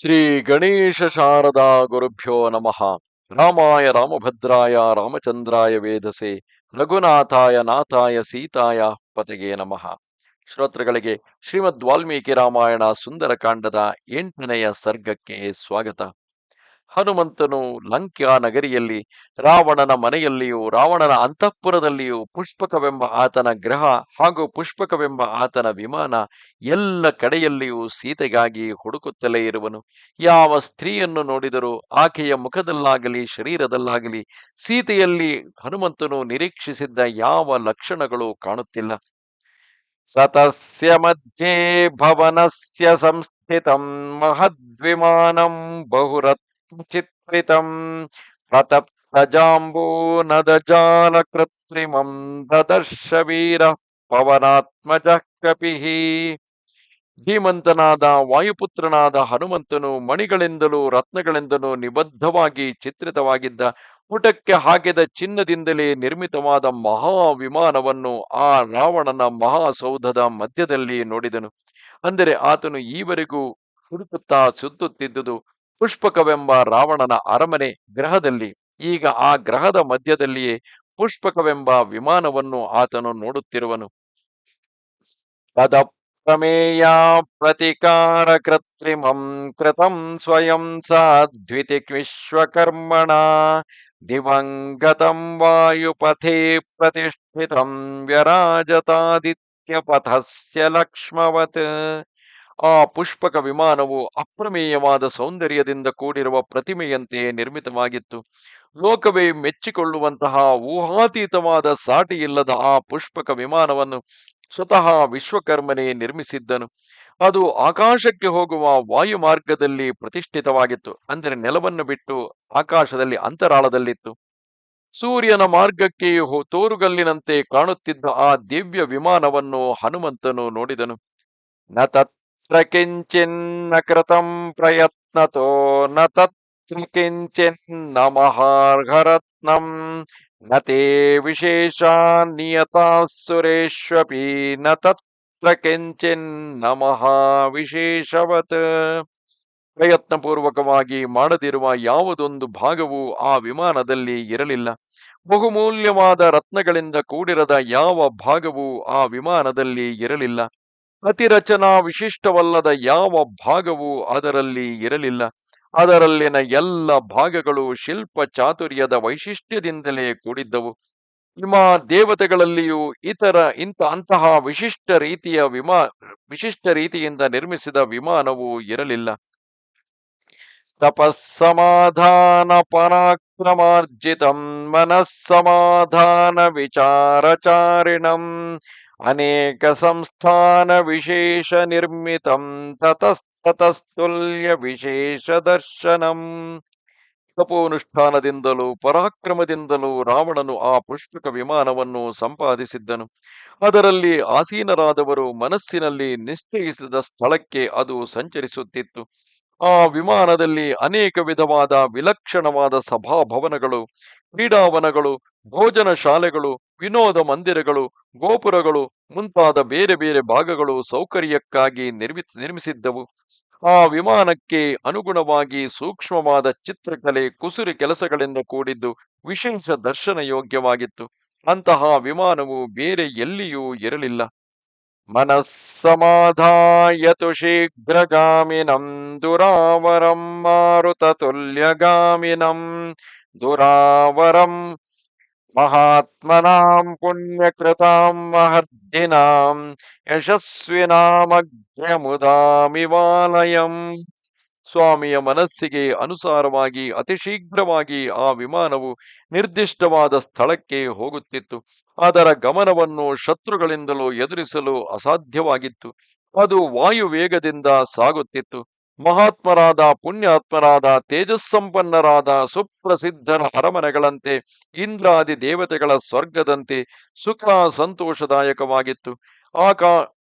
ಶ್ರೀ ಗಣೇಶ ಶಾರದಾ ಗುರುಭ್ಯೋ ನಮಃ. ರಾಮಾಯ ರಾಮಭದ್ರಾಯ, ರಾಮಚಂದ್ರಾಯ ವೇದಸೆ, ರಘುನಾಥಾಯ, ನಾಥಾಯ, ಸೀತಾಯ ಪತೆಗೆ ನಮಃ. ಶ್ರೋತೃಗಳಿಗೆ ಶ್ರೀಮದ್ ವಾಲ್ಮೀಕಿ ರಾಮಾಯಣ ಸುಂದರಕಾಂಡದ ಎಂಟನೆಯ ಸರ್ಗಕ್ಕೆ ಸ್ವಾಗತ. ಹನುಮಂತನು ಲಂಕ್ಯಾ ನಗರಿಯಲ್ಲಿ, ರಾವಣನ ಮನೆಯಲ್ಲಿಯೂ, ರಾವಣನ ಅಂತಃಪುರದಲ್ಲಿಯೂ ಪುಷ್ಪಕವೆಂಬ ಆತನ ಗ್ರಹ ಹಾಗೂ ಪುಷ್ಪಕವೆಂಬ ಆತನ ವಿಮಾನ ಎಲ್ಲ ಕಡೆಯಲ್ಲಿಯೂ ಸೀತೆಗಾಗಿ ಹುಡುಕುತ್ತಲೇ ಇರುವನು. ಯಾವ ಸ್ತ್ರೀಯನ್ನು ನೋಡಿದರೂ ಆಕೆಯ ಮುಖದಲ್ಲಾಗಲಿ, ಶರೀರದಲ್ಲಾಗಲಿ ಸೀತೆಯಲ್ಲಿ ಹನುಮಂತನು ನಿರೀಕ್ಷಿಸಿದ್ದ ಯಾವ ಲಕ್ಷಣಗಳು ಕಾಣುತ್ತಿಲ್ಲ. ಸತಸ್ಯ ಮಧ್ಯೆ ಭವನಸ್ಯ ಸಂಸ್ಥಿತಂ ಮಹದ್ವಿಮಾನಂ ಬಹುರತ್ನ ನದಜಾಲ ಕೃತ್ರಿಮಂ ದದರ್ಶ ವೀರ ಪವನಾತ್ಮಜ ಕಪಿಃ ಧೀಮಂತನಾದ ವಾಯುಪುತ್ರನಾದ ಹನುಮಂತನು ಮಣಿಗಳೆಂದಲೂ ರತ್ನಗಳೆಂದಲೂ ನಿಬದ್ಧವಾಗಿ ಚಿತ್ರಿತವಾಗಿದ್ದ ಪುಟಕ್ಕೆ ಹಾಕಿದ ಚಿನ್ನದಿಂದಲೇ ನಿರ್ಮಿತವಾದ ಮಹಾ ವಿಮಾನವನ್ನು ಆ ರಾವಣನ ಮಹಾಸೌಧದ ಮಧ್ಯದಲ್ಲಿ ನೋಡಿದನು. ಅಂದರೆ ಆತನು ಈವರೆಗೂ ಹುಡುಕುತ್ತಾ ಸುತ್ತುತ್ತಿದ್ದುದು ಪುಷ್ಪಕವೆಂಬ ರಾವಣನ ಅರಮನೆ ಗ್ರಹದಲ್ಲಿ, ಈಗ ಆ ಗ್ರಹದ ಮಧ್ಯದಲ್ಲಿಯೇ ಪುಷ್ಪಕವೆಂಬ ವಿಮಾನವನ್ನು ಆತನು ನೋಡುತ್ತಿರುವನು. ತದಪ್ರಮೇಯ ಪ್ರತಿಕಾರ ಕೃತ್ರಿಮಂ ಕೃತಂ ಸ್ವಯಂ ಸಾಧ್ವಿತಿ ವಿಶ್ವಕರ್ಮಣ ದಿವಂಗತಂ ವಾಯುಪಥೇ ಪ್ರತಿಷ್ಠಿತಂ ವ್ಯರಾಜತಾದಿತ್ಯ ಪಥಸ್ಯ ಲಕ್ಷ್ಮವತ್ ಆ ಪುಷ್ಪಕ ವಿಮಾನವು ಅಪ್ರಮೇಯವಾದ ಸೌಂದರ್ಯದಿಂದ ಕೂಡಿರುವ ಪ್ರತಿಮೆಯಂತೆ ನಿರ್ಮಿತವಾಗಿತ್ತು. ಲೋಕವೇ ಮೆಚ್ಚಿಕೊಳ್ಳುವಂತಹ ಊಹಾತೀತವಾದ ಸಾಟಿಯಿಲ್ಲದ ಆ ಪುಷ್ಪಕ ವಿಮಾನವನ್ನು ಸ್ವತಃ ವಿಶ್ವಕರ್ಮನೇ ನಿರ್ಮಿಸಿದ್ದನು. ಅದು ಆಕಾಶಕ್ಕೆ ಹೋಗುವ ವಾಯು ಮಾರ್ಗದಲ್ಲಿ ಪ್ರತಿಷ್ಠಿತವಾಗಿತ್ತು. ಅಂದರೆ ನೆಲವನ್ನು ಬಿಟ್ಟು ಆಕಾಶದಲ್ಲಿ ಅಂತರಾಳದಲ್ಲಿತ್ತು. ಸೂರ್ಯನ ಮಾರ್ಗಕ್ಕೆ ತೋರುಗಲ್ಲಿನಂತೆ ಕಾಣುತ್ತಿದ್ದ ಆ ದಿವ್ಯ ವಿಮಾನವನ್ನು ಹನುಮಂತನು ನೋಡಿದನು. ನ ತತ್ರ ಕೃತಂ ಪ್ರಯತ್ನತೋ ನ ತತ್ಕಿಂಚಿನ್ನ ಮಹಾರ್ಘರತ್ನಂ ನ ತೇ ವಿಶೇಷ ನಿಯತಾ ಸುರೇಶ್ವಪಿ ನ ತತ್ರ ಕಿಂಚಿನ್ನ ಮಹಾವಿಶೇಷವತ್ ಪ್ರಯತ್ನಪೂರ್ವಕವಾಗಿ ಮಾಡದಿರುವ ಯಾವುದೊಂದು ಭಾಗವೂ ಆ ವಿಮಾನದಲ್ಲಿ ಇರಲಿಲ್ಲ. ಬಹುಮೂಲ್ಯವಾದ ರತ್ನಗಳಿಂದ ಕೂಡಿರದ ಯಾವ ಭಾಗವೂ ಆ ವಿಮಾನದಲ್ಲಿ ಇರಲಿಲ್ಲ. ಅತಿರಚನಾ ವಿಶಿಷ್ಟವಲ್ಲದ ಯಾವ ಭಾಗವೂ ಅದರಲ್ಲಿ ಇರಲಿಲ್ಲ. ಅದರಲ್ಲಿನ ಎಲ್ಲ ಭಾಗಗಳು ಶಿಲ್ಪ ಚಾತುರ್ಯದ ವೈಶಿಷ್ಟ್ಯದಿಂದಲೇ ಕೂಡಿದ್ದವು. ವಿಮಾ ದೇವತೆಗಳಲ್ಲಿಯೂ ಇತರ ಇಂಥ ಅಂತಹ ವಿಶಿಷ್ಟ ರೀತಿಯ ವಿಮಾ, ವಿಶಿಷ್ಟ ರೀತಿಯಿಂದ ನಿರ್ಮಿಸಿದ ವಿಮಾನವು ಇರಲಿಲ್ಲ. ತಪಸ್ಸಮಾಧಾನ ಪರಾಕ್ರಮಾರ್ಜಿತಂ ಮನಸ್ಸಮಾಧಾನ ವಿಚಾರಚಾರಿಣಂ ಅನೇಕ ಸಂಸ್ಥಾನ ವಿಶೇಷ ನಿರ್ಮಿತಂ ತತಸ್ತುಲ್ಯ ವಿಶೇಷ ದರ್ಶನಂ ತಪೋನುಷ್ಠಾನದಿಂದಲೂ ಪರಾಕ್ರಮದಿಂದಲೂ ರಾವಣನು ಆ ಪುಷ್ಪಕ ವಿಮಾನವನ್ನು ಸಂಪಾದಿಸಿದ್ದನು. ಅದರಲ್ಲಿ ಆಸೀನರಾದವರು ಮನಸ್ಸಿನಲ್ಲಿ ನಿಶ್ಚಯಿಸಿದ ಸ್ಥಳಕ್ಕೆ ಅದು ಸಂಚರಿಸುತ್ತಿತ್ತು. ಆ ವಿಮಾನದಲ್ಲಿ ಅನೇಕ ವಿಧವಾದ ವಿಲಕ್ಷಣವಾದ ಸಭಾಭವನಗಳು, ಕ್ರೀಡಾವನಗಳು, ಭೋಜನ ಶಾಲೆಗಳು, ವಿನೋದ ಮಂದಿರಗಳು, ಗೋಪುರಗಳು ಮುಂತಾದ ಬೇರೆ ಬೇರೆ ಭಾಗಗಳು ಸೌಕರ್ಯಕ್ಕಾಗಿ ನಿರ್ಮಿ ನಿರ್ಮಿಸಿದ್ದವು. ಆ ವಿಮಾನಕ್ಕೆ ಅನುಗುಣವಾಗಿ ಸೂಕ್ಷ್ಮವಾದ ಚಿತ್ರಕಲೆ, ಕುಸುರಿ ಕೆಲಸಗಳಿಂದ ಕೂಡಿದ್ದು ವಿಶೇಷ ದರ್ಶನ ಯೋಗ್ಯವಾಗಿತ್ತು. ಅಂತಹ ವಿಮಾನವು ಬೇರೆ ಎಲ್ಲಿಯೂ ಇರಲಿಲ್ಲ. ಮನಸ್ಸಮಾಧಾಯತು ಶೀಘ್ರಗಾಮಿನಂ ದುರಾವರಂ ಮಾರುತ ತುಲ್ಯಗಾಮಿನಂ ದುರಾವರಂ ಮಹಾತ್ಮನಾಂ ಪುಣ್ಯಕೃತಾಂ ಮಹರ್ಜಿನಾಂ ಯಶಸ್ವಿನಾಮಗ್ರ್ಯಮುದಾಮಿವಾಲಯಂ ಸ್ವಾಮಿಯ ಮನಸ್ಸಿಗೆ ಅನುಸಾರವಾಗಿ ಅತಿ ಶೀಘ್ರವಾಗಿ ಆ ವಿಮಾನವು ನಿರ್ದಿಷ್ಟವಾದ ಸ್ಥಳಕ್ಕೆ ಹೋಗುತ್ತಿತ್ತು. ಅದರ ಗಮನವನ್ನು ಶತ್ರುಗಳಿಂದಲೂ ಎದುರಿಸಲು ಅಸಾಧ್ಯವಾಗಿತ್ತು. ಅದು ವಾಯು ವೇಗದಿಂದ ಸಾಗುತ್ತಿತ್ತು. ಮಹಾತ್ಮರಾದ, ಪುಣ್ಯಾತ್ಮರಾದ, ತೇಜಸ್ಸಂಪನ್ನರಾದ, ಸುಪ್ರಸಿದ್ಧರ ಅರಮನೆಗಳಂತೆ ಇಂದ್ರಾದಿ ದೇವತೆಗಳ ಸ್ವರ್ಗದಂತೆ ಸುಖ ಸಂತೋಷದಾಯಕವಾಗಿತ್ತು. ಆಕಾ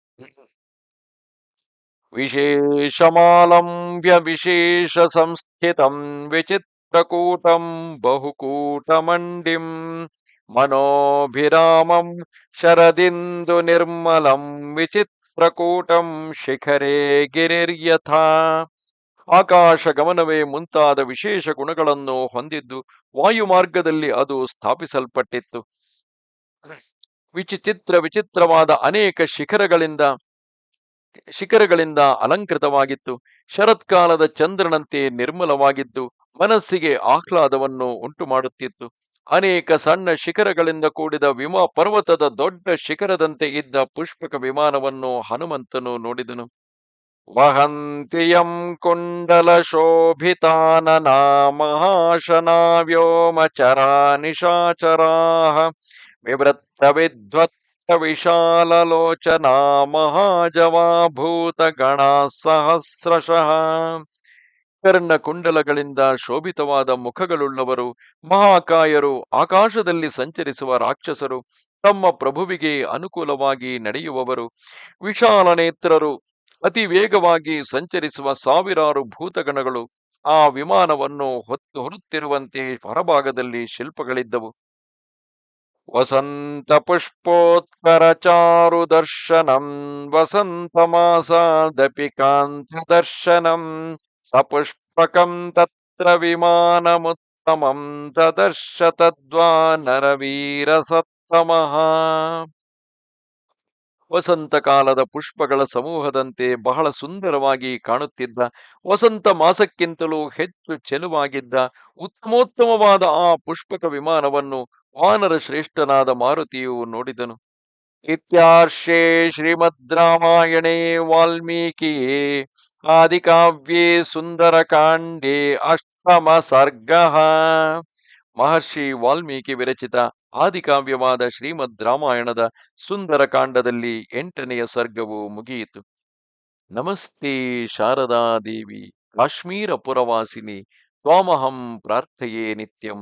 ವಿಶೇಷಮಾಲಂಬ್ಯ ವಿಶೇಷ ಸಂಸ್ಥಿತಂ ವಿಚಿತ್ರಕೂಟಂ ಬಹುಕೂಟಮಂಡಿಂ ಮನೋಭಿರಾಮಂ ಶರದಿಂದು ನಿರ್ಮಲಂ ವಿಚಿತ್ರಕೂಟಂ ಶಿಖರೇ ಗಿರಿರ್ಯಥಾ ಆಕಾಶ ಗಮನವೇ ಮುಂತಾದ ವಿಶೇಷ ಗುಣಗಳನ್ನು ಹೊಂದಿದ್ದು ವಾಯುಮಾರ್ಗದಲ್ಲಿ ಅದು ಸ್ಥಾಪಿಸಲ್ಪಟ್ಟಿತ್ತು. ವಿಚಿತ್ರ ವಿಚಿತ್ರವಾದ ಅನೇಕ ಶಿಖರಗಳಿಂದ ಶಿಖರಗಳಿಂದ ಅಲಂಕೃತವಾಗಿತ್ತು. ಶರತ್ಕಾಲದ ಚಂದ್ರನಂತೆ ನಿರ್ಮಲವಾಗಿದ್ದು, ಮನಸ್ಸಿಗೆ ಆಹ್ಲಾದವನ್ನು ಉಂಟು ಮಾಡುತ್ತಿತ್ತು ಅನೇಕ ಸಣ್ಣ ಶಿಖರಗಳಿಂದ ಕೂಡಿದ ವಿಮಾ ಪರ್ವತದ ದೊಡ್ಡ ಶಿಖರದಂತೆ ಇದ್ದ ಪುಷ್ಪಕ ವಿಮಾನವನ್ನು ಹನುಮಂತನು ನೋಡಿದನು. ವಹಂತಿಯಂ ಕುಂಡಲ ಶೋಭಿತಾನನಾ ಮಹಾಶನಾ ವ್ಯೋಮಚರಾ ನಿಶಾಚರಾ ವಿವೃತ್ತ ವಿಧ್ವತ್ತ ವಿಶಾಲಲೋಚನಾ ಮಹಾಜವಾಭೂತಗಣ ಸಹಸ್ರಶಃ ಕರ್ಣ ಕುಂಡಲಗಳಿಂದ ಶೋಭಿತವಾದ ಮುಖಗಳುಳ್ಳವರು, ಮಹಾಕಾಯರು, ಆಕಾಶದಲ್ಲಿ ಸಂಚರಿಸುವ ರಾಕ್ಷಸರು, ತಮ್ಮ ಪ್ರಭುವಿಗೆ ಅನುಕೂಲವಾಗಿ ನಡೆಯುವವರು ವಿಶಾಲ ನೇತ್ರರು ಅತಿ ವೇಗವಾಗಿ ಸಂಚರಿಸುವ ಸಾವಿರಾರು ಭೂತಗಣಗಳು, ಆ ವಿಮಾನವನ್ನು ಹೊತ್ತು ಹೊರುತ್ತಿರುವಂತೆ ಹೊರಭಾಗದಲ್ಲಿ ಶಿಲ್ಪಗಳಿದ್ದವು. ಸಪುಷ್ಪಕಂ ತತ್ರ ವಿಮಾನಮುತ್ತಮಂ ತದರ್ಶ ತದ್ವಾ ನರವೀರ ಸತ್ತಮಃ ವಸಂತ ಕಾಲದ ಪುಷ್ಪಗಳ ಸಮೂಹದಂತೆ ಬಹಳ ಸುಂದರವಾಗಿ ಕಾಣುತ್ತಿದ್ದ ವಸಂತ ಮಾಸಕ್ಕಿಂತಲೂ ಹೆಚ್ಚು ಚೆಲುವಾಗಿದ್ದ, ಉತ್ತಮೋತ್ತಮವಾದ ಆ ಪುಷ್ಪಕ ವಿಮಾನವನ್ನು ವಾನರ ಶ್ರೇಷ್ಠನಾದ ಮಾರುತಿಯು ನೋಡಿದನು, ಇತ್ಯಾರ್ಷೇ ಶ್ರೀಮದ್ ರಾಮಾಯಣೇ ವಾಲ್ಮೀಕಿಯೇ ಆದಿಕಾವ್ಯೇ ಸುಂದರಕಾಂಡೇ ಅಷ್ಟಮ ಸರ್ಗ. ಮಹರ್ಷಿ ವಾಲ್ಮೀಕಿ ವಿರಚಿತ ಆದಿಕಾವ್ಯವಾದ ಶ್ರೀಮದ್ ರಾಮಾಯಣದ ಸುಂದರಕಾಂಡದಲ್ಲಿ ಎಂಟನೆಯ ಸರ್ಗವು ಮುಗಿಯಿತು. ನಮಸ್ತೆ ಶಾರದಾದೇವಿ ಕಾಶ್ಮೀರ ಪುರವಾಸಿನಿ, ತ್ವಾಮಹಂ ಪ್ರಾರ್ಥೆಯೇ ನಿತ್ಯಂ.